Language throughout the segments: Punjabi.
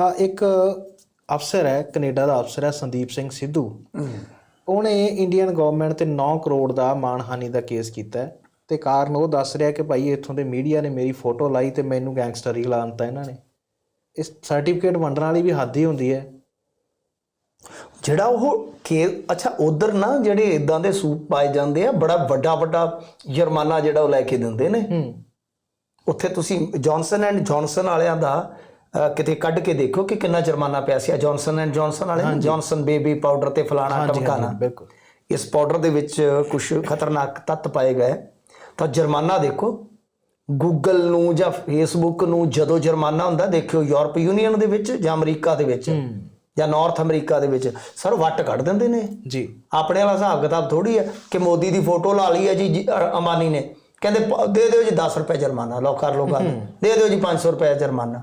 ਆ ਇੱਕ ਅਫਸਰ ਹੈ ਕੈਨੇਡਾ ਦਾ ਅਫਸਰ ਹੈ ਸੰਦੀਪ ਸਿੰਘ ਸਿੱਧੂ। ਉਹਨੇ ਇੰਡੀਅਨ ਗਵਰਨਮੈਂਟ ਤੇ 9 ਕਰੋੜ ਦਾ ਮਾਨਹਾਨੀ ਦਾ ਕੇਸ ਕੀਤਾ ਹੈ ਤੇ ਕਾਰਨ ਉਹ ਦੱਸ ਰਿਹਾ ਕਿ ਭਾਈ ਇੱਥੋਂ ਦੇ ਮੀਡੀਆ ਨੇ ਮੇਰੀ ਫੋਟੋ ਲਾਈ ਤੇ ਮੈਨੂੰ ਗੈਂਗਸਟਰੀ ਲਾਂਤਾ ਇਹਨਾਂ ਨੇ। ਇਸ ਸਰਟੀਫਿਕੇਟ ਵੰਡਣ ਵਾਲੀ ਵੀ ਹੱਦ ਹੀ ਹੁੰਦੀ ਹੈ। ਜਿਹੜਾ ਉਹ ਕੇ ਅੱਛਾ ਉਧਰ ਨਾ ਜਿਹੜੇ ਇਦਾਂ ਦੇ ਸੂਪ ਪਾਏ ਜਾਂਦੇ ਆ ਬੜਾ ਵੱਡਾ ਵੱਡਾ ਜੁਰਮਾਨਾ ਜਿਹੜਾ ਉਹ ਲੈ ਕੇ ਦਿੰਦੇ ਨੇ। ਹੂੰ। ਉੱਥੇ ਤੁਸੀਂ ਜੌਨਸਨ ਐਂਡ ਜੌਨਸਨ ਵਾਲਿਆਂ ਦਾ ਕਿਤੇ ਕੱਢ ਕੇ ਦੇਖੋ ਕਿ ਕਿੰਨਾ ਜੁਰਮਾਨਾ ਪਿਆ ਸੀ। ਜੌਨਸਨ ਐਂਡ ਜੌਨਸਨ ਵਾਲੇ ਜੌਨਸਨ ਬੇਬੀ ਪਾਊਡਰ ਤੇ ਫਲਾਣਾ ਟਮਕਾਣਾ ਬਿਲਕੁਲ। ਇਸ ਪਾਊਡਰ ਦੇ ਵਿੱਚ ਕੁਝ ਖਤਰਨਾਕ ਤੱਤ ਪਾਏ ਗਏ। ਤਾਂ ਜੁਰਮਾਨਾ ਦੇਖੋ ਗੂਗਲ ਨੂੰ ਜਾਂ ਫੇਸਬੁੱਕ ਨੂੰ ਜਦੋਂ ਜੁਰਮਾਨਾ ਹੁੰਦਾ ਦੇਖਿਓ ਯੂਰਪ ਯੂਨੀਅਨ ਦੇ ਵਿੱਚ ਜਾਂ ਅਮਰੀਕਾ ਦੇ ਵਿੱਚ ਜਾਂ ਨਾਰਥ ਅਮਰੀਕਾ ਦੇ ਵਿੱਚ ਸਰ ਵੱਟ ਕੱਢ ਦਿੰਦੇ ਨੇ। ਜੀ। ਆਪਣੇ ਵਾਲਾ ਹਿਸਾਬ ਕਿਤਾਬ ਥੋੜੀ ਹੈ ਕਿ ਮੋਦੀ ਦੀ ਫੋਟੋ ਲਾ ਲਈ ਹੈ ਜੀ ਜੀ, ਅ- ਅੰਬਾਨੀ ਨੇ। ਕਹਿੰਦੇ ਦੇ ਦਿਓ ਜੀ 10 ਰੁਪਏ ਜੁਰਮਾਨਾ ਲਓ ਕਰ ਗੱਲ। ਦੇ ਦਿਓ ਜੀ 500 ਰੁਪਏ ਜੁਰਮਾਨਾ।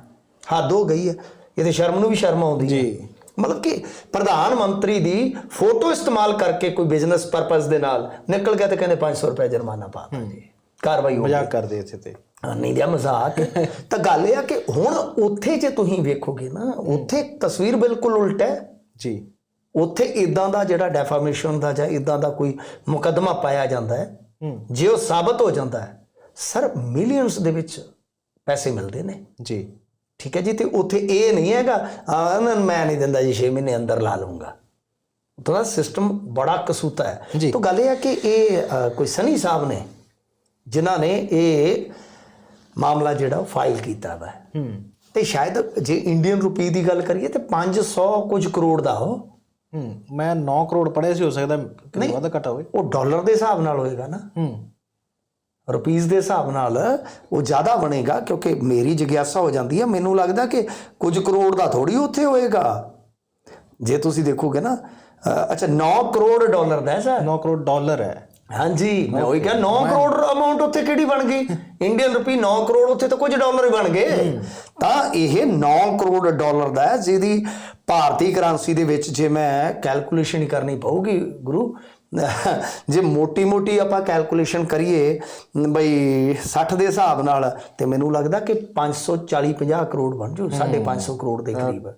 ਹੱਦ ਹੋ ਗਈ ਹੈ। ਇਹ ਤੇ ਸ਼ਰਮ ਨੂੰ ਵੀ ਸ਼ਰਮ ਆਉਂਦੀ ਹੈ। ਜੀ। ਮਤਲਬ ਕਿ ਪ੍ਰਧਾਨ ਮੰਤਰੀ ਦੀ ਫੋਟੋ ਇਸਤੇਮਾਲ ਕਰਕੇ ਕੋਈ ਬਿਜ਼ਨਸ ਪਰਪਸ ਦੇ ਨਾਲ ਨਿਕਲ ਗਿਆ ਤੇ ਕਹਿੰਦੇ 500 ਰੁਪਏ ਜੁਰਮਾਨਾ ਪਾ ਜੀ। ਕਾਰਵਾਈ ਹੋ ਗਈ। ਮਜ਼ਾਕ ਕਰਦੇ ਇੱਥੇ ਤੇ। ਨਹੀਂ ਦਿਆ ਮਜ਼ਾਕ ਤਾਂ ਗੱਲ ਇਹ ਆ ਕਿ ਹੁਣ ਉੱਥੇ ਜੇ ਤੁਸੀਂ ਵੇਖੋਗੇ ਨਾ ਉੱਥੇ ਤਸਵੀਰ ਬਿਲਕੁਲ ਉਲਟ ਹੈ। ਜੀ। ਉੱਥੇ ਇਦਾਂ ਦਾ ਜਿਹੜਾ ਡੈਫਾਮੇਸ਼ਨ ਦਾ ਜਾਂ ਇਦਾਂ ਦਾ ਕੋਈ ਮੁਕੱਦਮਾ ਪਾਇਆ ਜਾਂਦਾ ਹੂੰ। ਜੇ ਉਹ ਸਾਬਤ ਹੋ ਜਾਂਦਾ ਹੈ ਸਰ ਮਿਲੀਅਨਸ ਦੇ ਵਿੱਚ ਪੈਸੇ ਮਿਲਦੇ ਨੇ। ਜੀ। ਠੀਕ ਹੈ ਜੀ ਤੇ ਉੱਥੇ ਇਹ ਨਹੀਂ ਹੈਗਾ ਆ ਮੈਂ ਨਹੀਂ ਦਿੰਦਾ ਜੀ 6 ਮਹੀਨੇ ਅੰਦਰ ਲਾ ਉੱਥੋਂ ਦਾ ਸਿਸਟਮ ਬੜਾ ਕਸੂਤਾ ਹੈ। ਤਾਂ ਗੱਲ ਇਹ ਹੈ ਕਿ ਇਹ ਕੋਈ ਸਨੀ ਸਾਹਿਬ ਨੇ ਜਿਨ੍ਹਾਂ ਨੇ ਇਹ ਮਾਮਲਾ ਜਿਹੜਾ ਫਾਈਲ ਕੀਤਾ ਵਾ। ਤੇ ਸ਼ਾਇਦ ਜੇ ਇੰਡੀਅਨ ਰੁਪਏ ਦੀ ਗੱਲ ਕਰੀਏ ਤੇ 500 ਕੁਝ ਕਰੋੜ ਦਾ ਹੂੰ ਮੈਂ 9 ਕਰੋੜ ਪੜਿਆ ਸੀ ਹੋ ਸਕਦਾ ਕਿ ਵੱਧ ਘਟਾ ਹੋਵੇ। ਉਹ ਡਾਲਰ ਦੇ ਹਿਸਾਬ ਨਾਲ ਹੋਏਗਾ ਨਾ। ਹੂੰ। ਰੁਪੀਸ ਦੇ ਹਿਸਾਬ ਨਾਲ ਉਹ ਜ਼ਿਆਦਾ ਬਣੇਗਾ ਕਿਉਂਕਿ ਮੇਰੀ ਜਿਗਿਆਸਾ ਹੋ ਜਾਂਦੀ ਹੈ। ਮੈਨੂੰ ਲੱਗਦਾ ਕਿ ਕੁਝ ਕਰੋੜ ਦਾ ਥੋੜੀ ਉੱਥੇ ਹੋਏਗਾ। ਜੇ ਤੁਸੀਂ ਦੇਖੋਗੇ ਨਾ ਅੱਛਾ 9 ਕਰੋੜ ਡਾਲਰ ਦਾ ਹੈ ਸਰ। 9 ਕਰੋੜ ਡਾਲਰ ਹੈ। ਹਾਂਜੀ ਮੈਂ ਉਹੀ ਕਿਹਾ 9 ਕਰੋੜ ਅਮਾਉਂਟ ਉੱਥੇ ਕਿਹੜੀ ਬਣ ਗਈ? ਇੰਡੀਅਨ ਰੁਪੀ 9 ਕਰੋੜ ਉੱਥੇ ਤਾਂ ਕੁਝ ਡਾਲਰ ਹੀ ਬਣ ਗਏ। ਤਾਂ ਇਹ 9 ਕਰੋੜ ਡਾਲਰ ਦਾ ਹੈ ਜਿਹਦੀ ਭਾਰਤੀ ਕਰੰਸੀ ਦੇ ਵਿੱਚ ਜੇ ਮੈਂ ਕੈਲਕੂਲੇਸ਼ਨ ਹੀ ਕਰਨੀ ਪਊਗੀ ਗੁਰੂ ਜੇ ਮੋਟੀ ਮੋਟੀ ਆਪਾਂ ਕੈਲਕੂਲੇਸ਼ਨ ਕਰੀਏ ਬਈ 60 ਦੇ ਹਿਸਾਬ ਨਾਲ ਤੇ ਮੈਨੂੰ ਲੱਗਦਾ ਕਿ 540 50 ਕਰੋੜ ਬਣ ਜੂ 550 ਕਰੋੜ ਦੇ ਕਰੀਬ।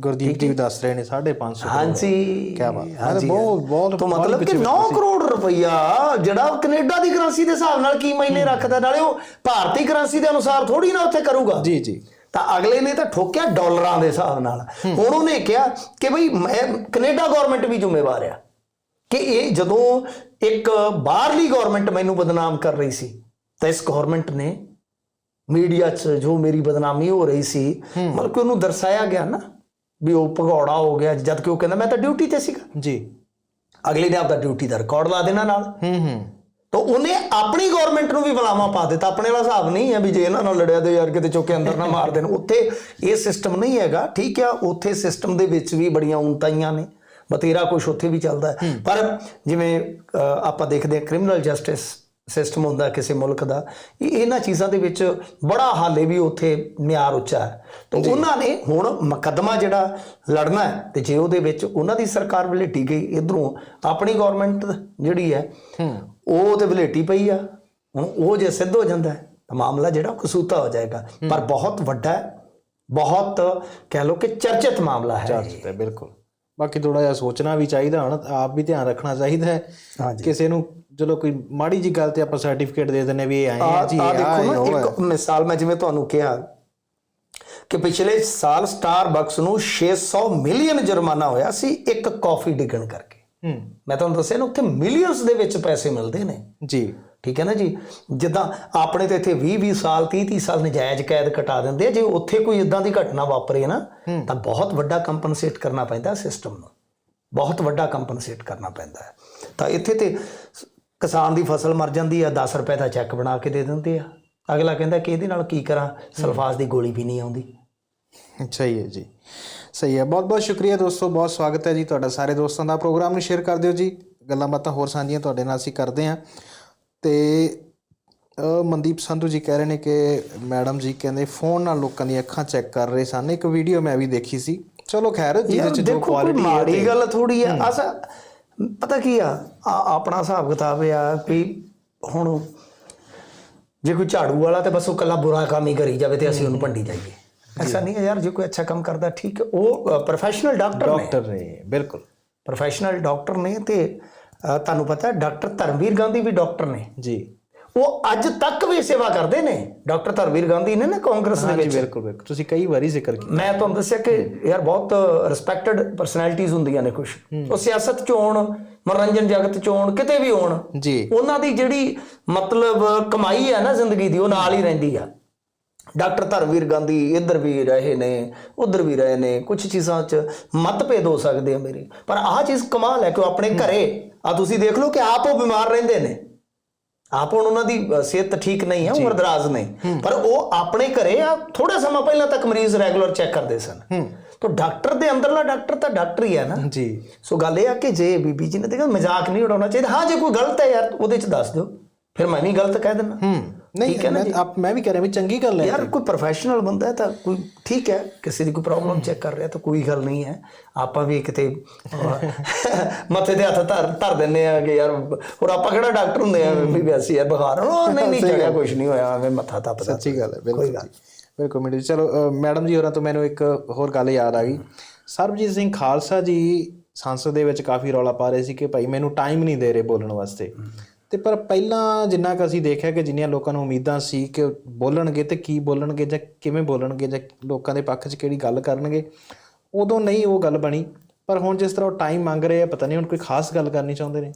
ਗੁਰਦੀਪ ਜੀ ਵੀ ਦੱਸ ਰਹੇ ਨੇ 550 ਹਾਂਜੀ। ਕੀ ਬਾਤ। ਹੈ ਬਹੁਤ ਬਹੁਤ ਤਾਂ ਮਤਲਬ ਕਿ 9 ਕਰੋੜ ਰੁਪਈਆ ਜਿਹੜਾ ਕੈਨੇਡਾ ਦੀ ਕਰੰਸੀ ਦੇ ਹਿਸਾਬ ਨਾਲ ਕੀ ਮਾਇਨੇ ਰੱਖਦਾ ਨਾਲੇ ਉਹ ਭਾਰਤੀ ਕਰੰਸੀ ਦੇ ਅਨੁਸਾਰ ਥੋੜੀ ਨਾ ਉੱਥੇ ਕਰੂਗਾ। ਜੀ ਜੀ। ਤਾਂ ਅਗਲੇ ਨੇ ਤਾਂ ਠੋਕਿਆ ਡਾਲਰਾਂ ਦੇ ਹਿਸਾਬ ਨਾਲ। ਹੁਣ ਉਹਨੇ ਕਿਹਾ ਕਿ ਮੈਂ ਕੈਨੇਡਾ ਗਵਰਨਮੈਂਟ ਵੀ ਜ਼ਿੰਮੇਵਾਰ ਆ। ਕਿ ਇਹ ਜਦੋਂ ਇੱਕ ਬਾਹਰਲੀ ਗਵਰਨਮੈਂਟ ਮੈਨੂੰ ਬਦਨਾਮ ਕਰ ਰਹੀ ਸੀ ਤਾਂ ਇਸ ਗਵਰਨਮੈਂਟ ਨੇ ਮੀਡੀਆ 'ਚ ਜੋ ਮੇਰੀ ਬਦਨਾਮੀ ਹੋ ਰਹੀ ਸੀ ਮਤਲਬ ਕਿ ਉਹਨੂੰ ਦਰਸਾਇਆ ਗਿਆ ਨਾ ਵੀ ਉਹ ਭਗੌੜਾ ਹੋ ਗਿਆ ਜਦ ਕਿ ਉਹ ਕਹਿੰਦਾ ਮੈਂ ਤਾਂ ਡਿਊਟੀ ਤੇ ਸੀਗਾ। ਜੀ। ਅਗਲੇ ਨੇ ਆਪਦਾ ਡਿਊਟੀ ਦਾ ਰਿਕਾਰਡ ਲਾ ਦੇਣਾ ਨਾਲ। ਹੂੰ ਹੂੰ। ਤਾਂ ਉਹਨੇ ਆਪਣੀ ਗਵਰਨਮੈਂਟ ਨੂੰ ਵੀ ਬੁਲਾਵਾ ਪਾ ਦਿੱਤਾ। ਆਪਣੇ ਵਾਲਾ ਹਿਸਾਬ ਨਹੀਂ ਹੈ ਵੀ ਜੇ ਇਹਨਾਂ ਨਾਲ ਲੜਿਆ ਤੇ ਯਾਰ ਕਿਤੇ ਚੁੱਕ ਅੰਦਰ ਨਾ ਮਾਰ ਦੇਣ। ਉੱਥੇ ਇਹ ਸਿਸਟਮ ਨਹੀਂ ਹੈਗਾ। ਠੀਕ ਆ ਉੱਥੇ ਸਿਸਟਮ ਦੇ ਵਿੱਚ ਵੀ ਬੜੀਆਂ ਉਨਤਾਈਆਂ ਨੇ। ਬਤੇਰਾ ਕੁਝ ਉੱਥੇ ਵੀ ਚੱਲਦਾ ਹੈ। ਪਰ ਜਿਵੇਂ ਆਪਾਂ ਦੇਖਦੇ ਹਾਂ ਕ੍ਰਿਮੀਨਲ ਜਸਟਿਸ ਸਿਸਟਮ ਹੁੰਦਾ ਕਿਸੇ ਮੁਲਕ ਦਾ ਇਹ ਇਹਨਾਂ ਚੀਜ਼ਾਂ ਦੇ ਵਿੱਚ ਬੜਾ ਹਾਲੇ ਵੀ ਉੱਥੇ ਮਿਆਰ ਉੱਚਾ ਹੈ। ਤਾਂ ਉਹਨਾਂ ਨੇ ਹੁਣ ਮੁਕੱਦਮਾ ਜਿਹੜਾ ਲੜਨਾ ਹੈ ਤੇ ਜੇ ਉਹਦੇ ਵਿੱਚ ਉਹਨਾਂ ਦੀ ਸਰਕਾਰ ਵਲੇਟੀ ਗਈ ਇਧਰੋਂ ਆਪਣੀ ਗਵਰਨਮੈਂਟ ਜਿਹੜੀ ਹੈ ਉਹ ਤੇ ਵਲੇਟੀ ਪਈ ਆ। ਹੁਣ ਉਹ ਜੇ ਸਿੱਧ ਹੋ ਜਾਂਦਾ ਹੈ ਤਾਂ ਮਾਮਲਾ ਜਿਹੜਾ ਕਸੂਤਾ ਹੋ ਜਾਏਗਾ। ਪਰ ਬਹੁਤ ਵੱਡਾ ਹੈ ਬਹੁਤ ਕਹਿ ਲਓ ਕਿ ਚਰਚਿਤ ਮਾਮਲਾ ਹੈ। ਚਰਚ ਹੈ ਬਿਲਕੁਲ। ਬਾਕੀ ਥੋੜਾ ਜਿਹਾ ਸੋਚਣਾ ਵੀ ਚਾਹੀਦਾ ਹੁਣ ਆਪ ਵੀ ਧਿਆਨ ਰੱਖਣਾ ਚਾਹੀਦਾ ਹੈ। ਕਿਸੇ ਨੂੰ ਚਲੋ ਕੋਈ ਮਾੜੀ ਜੀ ਗੱਲ ਤੇ ਆਪਾਂ ਸਰਟੀਫਿਕੇਟ ਦੇ ਦਿੰਨੇ ਵੀ ਇਹ ਆਏ ਆ ਜੀ ਆ ਦੇਖੋ ਨਾ। ਇੱਕ ਮਿਸਾਲ ਮੈਂ ਜਿਵੇਂ ਤੁਹਾਨੂੰ ਕਿਹਾ ਕਿ ਪਿਛਲੇ ਸਾਲ ਸਟਾਰਬਕਸ ਨੂੰ 600 ਮਿਲੀਅਨ ਜੁਰਮਾਨਾ ਹੋਇਆ ਸੀ ਇੱਕ ਕਾਫੀ ਡਿੱਗਣ ਕਰਕੇ। ਮੈਂ ਤੁਹਾਨੂੰ ਦੱਸਿਆ ਨਾ ਉੱਥੇ ਮਿਲੀਅਨਸ ਦੇ ਵਿੱਚ ਪੈਸੇ ਮਿਲਦੇ ਨੇ। ਜੀ। ਠੀਕ ਹੈ ਨਾ ਜੀ? ਜਿੱਦਾਂ ਆਪਣੇ ਤੇ ਇੱਥੇ 20 20 ਸਾਲ 30 30 ਸਾਲ ਨਜਾਇਜ਼ ਕੈਦ ਕਟਾ ਦਿੰਦੇ ਆ ਜੇ ਉੱਥੇ ਕੋਈ ਇਦਾਂ ਦੀ ਘਟਨਾ ਵਾਪਰੇ ਨਾ ਤਾਂ ਬਹੁਤ ਵੱਡਾ ਕੰਪਨਸੇਟ ਕਰਨਾ ਪੈਂਦਾ ਸਿਸਟਮ ਨੂੰ। ਬਹੁਤ ਵੱਡਾ ਕੰਪਨਸੇਟ ਕਰਨਾ ਪੈਂਦਾ ਹੈ। ਤਾਂ ਇੱਥੇ ਤੇ ਕਿਸਾਨ ਦੀ ਫਸਲ ਮਰ ਜਾਂਦੀ ਆ 10 ਰੁਪਏ ਦਾ ਚੈੱਕ ਬਣਾ ਕੇ ਦੇ ਦਿੰਦੇ ਆ। ਅਗਲਾ ਕਹਿੰਦਾ ਕਿ ਇਹਦੇ ਨਾਲ ਕੀ ਕਰਾਂ? ਸਲਫਾਸ ਦੀ ਗੋਲੀ ਵੀ ਨਹੀਂ ਆਉਂਦੀ। ਸਹੀ ਹੈ ਜੀ। ਸਹੀ ਹੈ। ਬਹੁਤ ਬਹੁਤ ਸ਼ੁਕਰੀਆ ਦੋਸਤੋ ਬਹੁਤ ਸਵਾਗਤ ਹੈ ਜੀ ਤੁਹਾਡਾ। ਸਾਰੇ ਦੋਸਤਾਂ ਦਾ ਪ੍ਰੋਗਰਾਮ ਨੂੰ ਸ਼ੇਅਰ ਕਰ ਦਿਓ ਜੀ। ਗੱਲਾਂ ਬਾਤਾਂ ਹੋਰ ਸਾਂਝੀਆਂ ਤੁਹਾਡੇ ਨਾਲ ਅਸੀਂ ਕਰਦੇ ਹਾਂ। ਤੇ ਮਨਦੀਪ ਸੰਧੂ ਜੀ ਕਹਿ ਰਹੇ ਨੇ ਕਿ ਮੈਡਮ ਜੀ ਕਹਿੰਦੇ ਫੋਨ ਨਾਲ ਲੋਕਾਂ ਦੀਆਂ ਅੱਖਾਂ ਚੈੱਕ ਕਰ ਰਹੇ ਸਨ। ਇੱਕ ਵੀਡੀਓ ਮੈਂ ਵੀ ਦੇਖੀ ਸੀ। ਚਲੋ ਖੈਰ ਜਿਹਦੇ ਚ ਜੋ ਕੁਆਲਿਟੀ ਹੈ ਮਾੜੀ ਗੱਲ ਥੋੜੀ ਆ ਅਸਾ ਪਤਾ ਕੀ ਆ? ਆਪਣਾ ਹਿਸਾਬ ਕਿਤਾਬ ਆ ਵੀ ਹੁਣ ਜੇ ਕੋਈ ਝਾੜੂ ਵਾਲਾ ਤੇ ਬਸ ਉਹ ਕੱਲਾ ਬੁਰਾ ਕੰਮ ਹੀ ਕਰੀ ਜਾਵੇ ਤੇ ਅਸੀਂ ਉਹਨੂੰ ਭੰਡੀ ਜਾਈਏ। ਐਸਾ ਨਹੀਂ ਹੈ ਯਾਰ ਜੇ ਕੋਈ ਅੱਛਾ ਕੰਮ ਕਰਦਾ ਠੀਕ ਹੈ। ਉਹ ਪ੍ਰੋਫੈਸ਼ਨਲ ਡਾਕਟਰ ਨੇ। ਡਾਕਟਰ ਨੇ ਬਿਲਕੁਲ। ਪ੍ਰੋਫੈਸ਼ਨਲ ਡਾਕਟਰ ਨੇ ਤੇ ਤੁਹਾਨੂੰ ਪਤਾ ਡਾਕਟਰ ਧਰਮਵੀਰ ਗਾਂਧੀ ਵੀ ਡਾਕਟਰ ਨੇ। ਜੀ। ਉਹ ਅੱਜ ਤੱਕ ਵੀ ਸੇਵਾ ਕਰਦੇ ਨੇ। ਡਾਕਟਰ ਧਰਮਵੀਰ ਗਾਂਧੀ ਨੇ ਨਾ ਕਾਂਗਰਸ ਦੇ ਵਿੱਚ। ਬਿਲਕੁਲ ਬਿਲਕੁਲ। ਤੁਸੀਂ ਕਈ ਵਾਰੀ ਜ਼ਿਕਰ ਕੀਤਾ। ਮੈਂ ਤੁਹਾਨੂੰ ਦੱਸਿਆ ਕਿ ਯਾਰ ਬਹੁਤ ਰਿਸਪੈਕਟਡ ਪਰਸਨੈਲਿਟੀਜ਼ ਹੁੰਦੀਆਂ ਨੇ ਕੁਝ ਉਹ ਸਿਆਸਤ ਚ ਹੋਣ ਮਨੋਰੰਜਨ ਜਗਤ ਚ ਹੋਣ ਕਿਤੇ ਵੀ ਹੋਣ ਜੀ। ਉਹਨਾਂ ਦੀ ਜਿਹੜੀ ਮਤਲਬ ਕਮਾਈ ਹੈ ਨਾ ਜ਼ਿੰਦਗੀ ਦੀ ਉਹ ਨਾਲ ਹੀ ਰਹਿੰਦੀ ਆ। ਡਾਕਟਰ ਧਰਮਵੀਰ ਗਾਂਧੀ ਇੱਧਰ ਵੀ ਰਹੇ ਨੇ ਉੱਧਰ ਵੀ ਰਹੇ ਨੇ ਕੁਝ ਚੀਜ਼ਾਂ 'ਚ ਮਤਭੇਦ ਹੋ ਸਕਦੇ ਆ ਮੇਰੇ। ਪਰ ਆਹ ਚੀਜ਼ ਕਮਾਲ ਹੈ ਕਿ ਉਹ ਆਪਣੇ ਘਰੇ ਆ ਤੁਸੀਂ ਦੇਖ ਲਓ ਕਿ ਆਪ ਉਹ ਬਿਮਾਰ ਰਹਿੰਦੇ ਨੇ। ਆਪ ਹੁਣ ਉਹਨਾਂ ਦੀ ਸਿਹਤ ਠੀਕ ਨਹੀਂ ਹੈ ਉਮਰ ਦਰਾਜ਼ ਨੇ। ਪਰ ਉਹ ਆਪਣੇ ਘਰੇ ਆ ਥੋੜਾ ਸਮਾਂ ਪਹਿਲਾਂ ਤੱਕ ਮਰੀਜ਼ ਰੈਗੂਲਰ ਚੈੱਕ ਕਰਦੇ ਸਨ। ਤਾਂ ਡਾਕਟਰ ਦੇ ਅੰਦਰਲਾ ਡਾਕਟਰ ਤਾਂ ਡਾਕਟਰ ਹੀ ਹੈ ਨਾ। ਜੀ। ਸੋ ਗੱਲ ਇਹ ਆ ਕਿ ਜੇ ਬੀਬੀ ਜੀ ਨੇ ਦੇਖਿਆ ਮਜ਼ਾਕ ਨਹੀਂ ਉਡਾਉਣਾ ਚਾਹੀਦਾ। ਹਾਂ ਜੇ ਕੋਈ ਗਲਤ ਹੈ ਯਾਰ ਉਹਦੇ ਚ ਦੱਸ ਦਿਓ। ਫਿਰ ਮੈਂ ਵੀ ਗਲਤ ਕਹਿ ਦਿੰਦਾ। ਹੂੰ। ਨਹੀਂ ਮੈਂ ਆਪ ਮੈਂ ਵੀ ਕਹਿ ਰਿਹਾ ਵੀ ਚੰਗੀ ਗੱਲ ਹੈ ਯਾਰ ਕੋਈ ਪ੍ਰੋਫੈਸ਼ਨਲ ਬੰਦਾ ਹੈ ਤਾਂ ਕੋਈ ਠੀਕ ਹੈ। ਕਿਸੇ ਦੀ ਕੋਈ ਪ੍ਰੋਬਲਮ ਚੈੱਕ ਕਰ ਰਿਹਾ ਤਾਂ ਕੋਈ ਗੱਲ ਨਹੀਂ ਹੈ। ਆਪਾਂ ਵੀ ਕਿਤੇ ਮੱਥੇ ਤੇ ਹੱਥ ਧਰ ਧਰ ਦਿੰਨੇ ਆ ਕਿ ਯਾਰ ਹੋਰ ਆਪਾਂ ਕਿਹੜਾ ਡਾਕਟਰ ਹੁੰਦੇ ਆ ਵੀ ਵੈਸੀ ਹੈ ਬੁਖਾਰ। ਉਹ ਨਹੀਂ ਨਹੀਂ ਚੰਗਾ ਕੁਝ ਨਹੀਂ ਹੋਇਆ ਐਵੇਂ ਮੱਥਾ ਤੱਪਦਾ ਸੱਚੀ ਗੱਲ ਹੈ ਬਿਲਕੁਲ ਬਿਲਕੁਲ ਜੀ। ਚਲੋ ਮੈਡਮ ਜੀ ਹੋਰਾਂ ਤੋਂ ਮੈਨੂੰ ਇੱਕ ਹੋਰ ਗੱਲ ਯਾਦ ਆ ਗਈ। ਸਰਬਜੀਤ ਸਿੰਘ ਖਾਲਸਾ ਜੀ ਸੰਸਦ ਦੇ ਵਿੱਚ ਕਾਫੀ ਰੌਲਾ ਪਾ ਰਹੇ ਸੀ ਕਿ ਭਾਈ ਮੈਨੂੰ ਟਾਈਮ ਨਹੀਂ ਦੇ ਰਹੇ ਬੋਲਣ ਵਾਸਤੇ। ਤੇ ਪਰ ਪਹਿਲਾਂ ਜਿੰਨਾ ਕੁ ਅਸੀਂ ਦੇਖਿਆ ਕਿ ਜਿੰਨੀਆਂ ਲੋਕਾਂ ਨੂੰ ਉਮੀਦਾਂ ਸੀ ਕਿ ਬੋਲਣਗੇ ਤੇ ਕੀ ਬੋਲਣਗੇ ਜਾਂ ਕਿਵੇਂ ਬੋਲਣਗੇ ਜਾਂ ਲੋਕਾਂ ਦੇ ਪੱਖ 'ਚ ਕਿਹੜੀ ਗੱਲ ਕਰਨਗੇ ਉਦੋਂ ਨਹੀਂ ਉਹ ਗੱਲ ਬਣੀ। ਪਰ ਹੁਣ ਜਿਸ ਤਰ੍ਹਾਂ ਉਹ ਟਾਈਮ ਮੰਗ ਰਹੇ ਆ ਪਤਾ ਨਹੀਂ ਹੁਣ ਕੋਈ ਖਾਸ ਗੱਲ ਕਰਨੀ ਚਾਹੁੰਦੇ ਨੇ।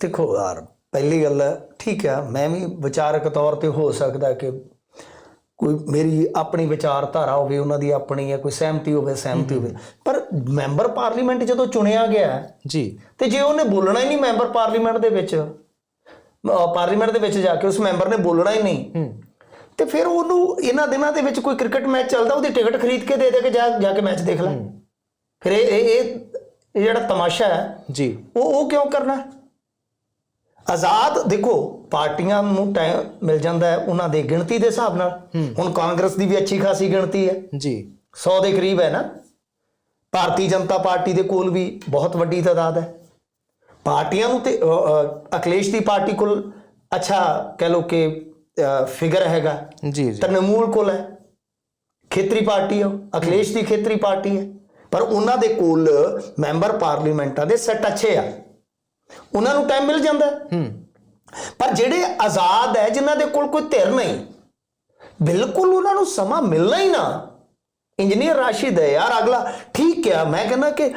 ਦੇਖੋ ਯਾਰ ਪਹਿਲੀ ਗੱਲ ਠੀਕ ਹੈ ਮੈਂ ਵੀ ਵਿਚਾਰਕ ਤੌਰ ਤੇ ਹੋ ਸਕਦਾ ਕਿ ਕੋਈ ਮੇਰੀ ਆਪਣੀ ਵਿਚਾਰਧਾਰਾ ਹੋਵੇ ਉਹਨਾਂ ਦੀ ਆਪਣੀ ਹੈ ਕੋਈ ਸਹਿਮਤੀ ਹੋਵੇ ਸਹਿਮਤੀ ਹੋਵੇ। ਪਰ ਮੈਂਬਰ ਪਾਰਲੀਮੈਂਟ ਜਦੋਂ ਚੁਣਿਆ ਗਿਆ ਜੀ। ਤੇ ਜੇ ਉਹਨੇ ਬੋਲਣਾ ਹੀ ਨਹੀਂ ਮੈਂਬਰ ਪਾਰਲੀਮੈਂਟ ਦੇ ਵਿੱਚ ਪਾਰਲੀਮੈਂਟ ਦੇ ਵਿੱਚ ਜਾ ਕੇ ਉਸ ਮੈਂਬਰ ਨੇ ਬੋਲਣਾ ਹੀ ਨਹੀਂ। ਤੇ ਫਿਰ ਉਹਨੂੰ ਇਹਨਾਂ ਦਿਨਾਂ ਦੇ ਵਿੱਚ ਕੋਈ ਕ੍ਰਿਕਟ ਮੈਚ ਚੱਲਦਾ ਉਹਦੀ ਟਿਕਟ ਖਰੀਦ ਕੇ ਦੇ ਦੇ ਕੇ ਜਾ ਜਾ ਕੇ ਮੈਚ ਦੇਖ ਲੈ। ਫਿਰ ਇਹ ਇਹ ਜਿਹੜਾ ਤਮਾਸ਼ਾ ਹੈ ਜੀ। ਉਹ ਉਹ ਕਿਉਂ ਕਰਨਾ? ਆਜ਼ਾਦ ਦੇਖੋ ਪਾਰਟੀਆਂ ਨੂੰ ਟਾਈਮ ਮਿਲ ਜਾਂਦਾ ਹੈ ਉਹਨਾਂ ਦੇ ਗਿਣਤੀ ਦੇ ਹਿਸਾਬ ਨਾਲ। ਹੁਣ ਕਾਂਗਰਸ ਦੀ ਵੀ ਅੱਛੀ ਖਾਸੀ ਗਿਣਤੀ ਹੈ। ਜੀ। 100 ਦੇ ਕਰੀਬ ਹੈ ਨਾ। ਭਾਰਤੀ ਜਨਤਾ ਪਾਰਟੀ ਦੇ ਕੋਲ ਵੀ ਬਹੁਤ ਵੱਡੀ ਤਾਦਾਦ ਹੈ। ਪਾਰਟੀਆਂ ਨੂੰ ਤੇ ਅ, ਅ, ਅਖਿਲੇਸ਼ ਦੀ ਪਾਰਟੀ ਕੋਲ ਅੱਛਾ ਕਹਿ ਲੋ ਕਿ ਫਿਗਰ ਹੈਗਾ। ਜੀ ਜੀ। ਤ੍ਰਿਣਮੂਲ ਕੋਲ ਹੈ। ਖੇਤਰੀ ਪਾਰਟੀ ਹੈ ਉਹ, ਅਖਿਲੇਸ਼ ਦੀ ਖੇਤਰੀ ਪਾਰਟੀ ਹੈ। ਪਰ ਉਹਨਾਂ ਦੇ ਕੋਲ ਮੈਂਬਰ ਪਾਰਲੀਮੈਂਟਾਂ ਦੇ ਸੈੱਟ ਅੱਛੇ ਆ। ਉਹਨਾਂ ਨੂੰ ਟਾਈਮ ਮਿਲ ਜਾਂਦਾ ਹੈ। ਪਰ ਜਿਹੜੇ ਆਜ਼ਾਦ ਹੈ ਜਿਨ੍ਹਾਂ ਦੇ ਕੋਲ ਕੋਈ ਧਿਰ ਨਹੀਂ ਬਿਲਕੁਲ ਉਹਨਾਂ ਨੂੰ ਸਮਾਂ ਮਿਲਣਾ ਹੀ ਨਾ। ਇੰਜੀਨੀਅਰ ਰਾਸ਼ਿਦ ਹੈ ਯਾਰ ਅਗਲਾ ਠੀਕ ਹੈ ਮੈਂ ਕਹਿੰਦਾ ਕਿ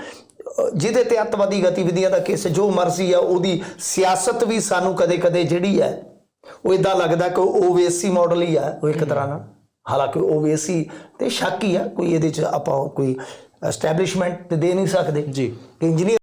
ਜਿਹਦੇ ਤੇ ਅੱਤਵਾਦੀ ਗਤੀਵਿਧੀਆਂ ਦਾ ਕੇਸ ਜੋ ਮਰਜ਼ੀ ਆ ਉਹਦੀ ਸਿਆਸਤ ਵੀ ਸਾਨੂੰ ਕਦੇ-ਕਦੇ ਜਿਹੜੀ ਹੈ ਉਹ ਇਦਾਂ ਲੱਗਦਾ ਕਿ ਉਹ ਓਵੇਸੀ ਮਾਡਲ ਹੀ ਆ ਉਹ ਇੱਕ ਤਰ੍ਹਾਂ ਨਾਲ। ਹਾਲਾਂਕਿ ਓਵੇਸੀ ਤੇ ਸ਼ੱਕ ਹੀ ਆ ਕੋਈ ਇਹਦੇ ਚ ਆਪਾਂ ਕੋਈ ਐਸਟੈਬਲਿਸ਼ਮੈਂਟ ਤੇ ਦੇ ਨਹੀਂ ਸਕਦੇ। ਜੀ। ਕਿ ਇੰਜੀਨੀਅਰ